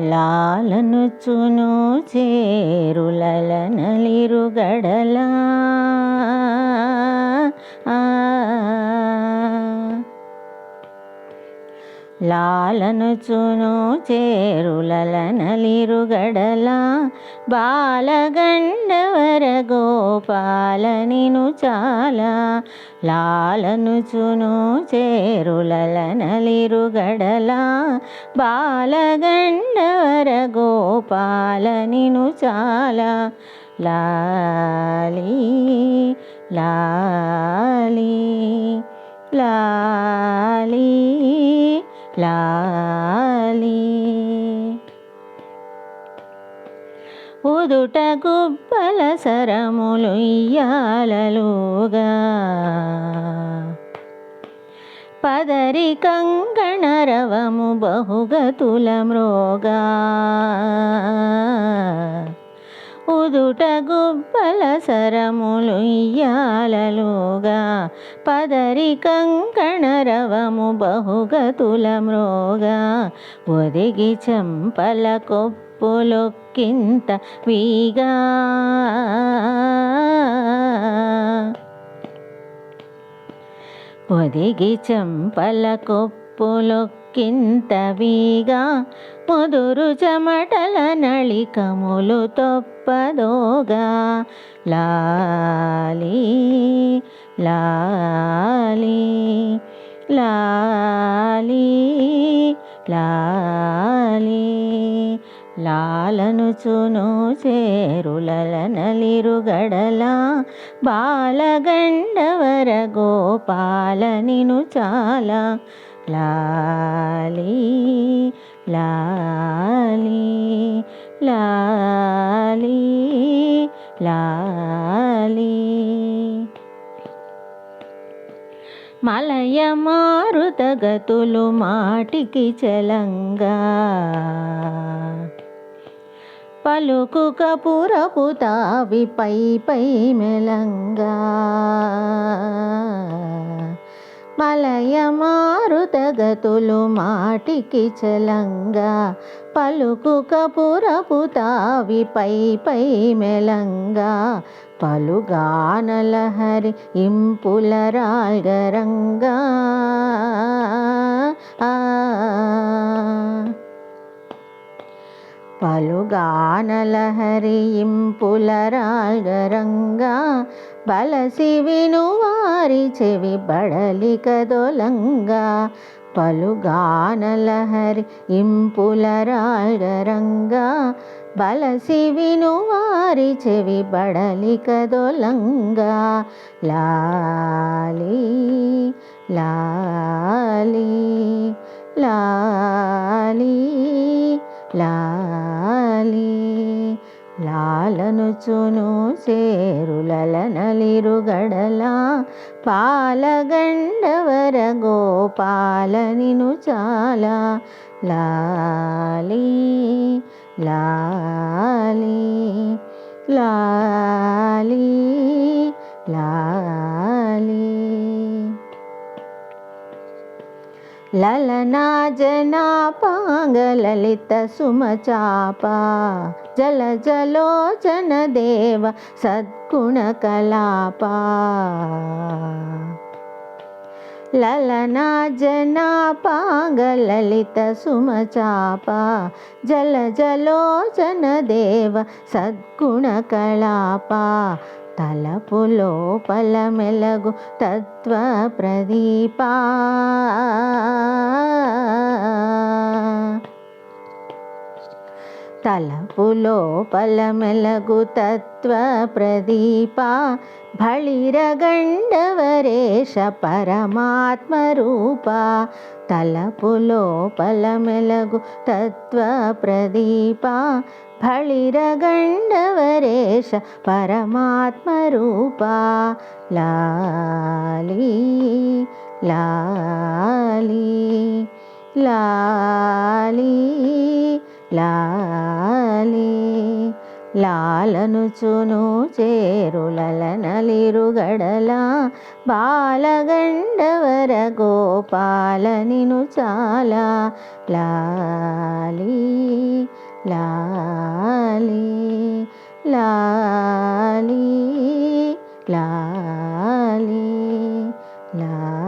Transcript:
లాలనుచును చేరులల నలిరుగడలా లాలనుచును చేరులల నలిరుగడల బాలగండవర గోపాల నిను చాలా లాలనుచును చేరులల నలిరుగడల బాలగండవర గోపాల నిను చాలా లాలి లాలి లాలి లాలి ఉదుట గుబ్బల సరములు ఇయ్యాలలోగా పదరి కంగణరవము బహుగతుల మృగా ఉదుట గుబ్బల సరములు ఇయ్యాలలుగా పదరి కంకణరవము బహుగతుల మ్రోగా ఒదిగి చంపల కొప్పులొక్కింత వీగా. ఒదిగి చంపల కొప్పులొక్క వీగా ముదురు చెమటల నళికములు తొప్పదోగా. లాలి లాలి లాలి లాలి. లాలను చును చేరులల నలిరుగడల బాలగండవర గోపాల నిను చాలా లాలి లాలి లాలి లాలి. మలయ మారుతగతులు మాటికి చలంగా. పలుకు కపురపు తావి పై పై మెలంగా. మలయ మారుతగతులు మాటికి చలంగా పలుకు కపురపు తావి పై పై మెలంగా పలుగానలహరి ఇంపుల రాగరంగా ఆ పలుగానలహరి ఇంపుల రాగరంగా బలసి విను వారి చెవి బడలి కదొలంగా పలుగానలహరి ఇంపుల రాల్గరంగా బలసి వినువారి చెవి బడలిక దొలంగా. లాలి లాలి లా లాలనుచును చేరులల నలిరుగడల పాలగండవర గోపాల నిను చాలా. లాలి లాలి లా లలనా జనా పాంగలలిత సుమచాప జల జలోచన దేవ సద్గుణ కలాప లలనా జనా పాంగలలిత సుమచాప జల జలోచన దేవ సద్గుణ తలపు లోపల మెలగు తత్వ ప్రదీపా తలపులో పల తత్వ ప్రదీప భళిరగండవరేష పరమాత్మ రూప తలపులో పల తత్వ ప్రదీప భళిరగండవరేష పరమాత్మ రూప లాలి లాలి లాలి లా బాలనుచును చేరులలనలిరుగడలా బాలగండవర గోపాల నిను చాలా. లాలి లాలి లాలి లాలి లా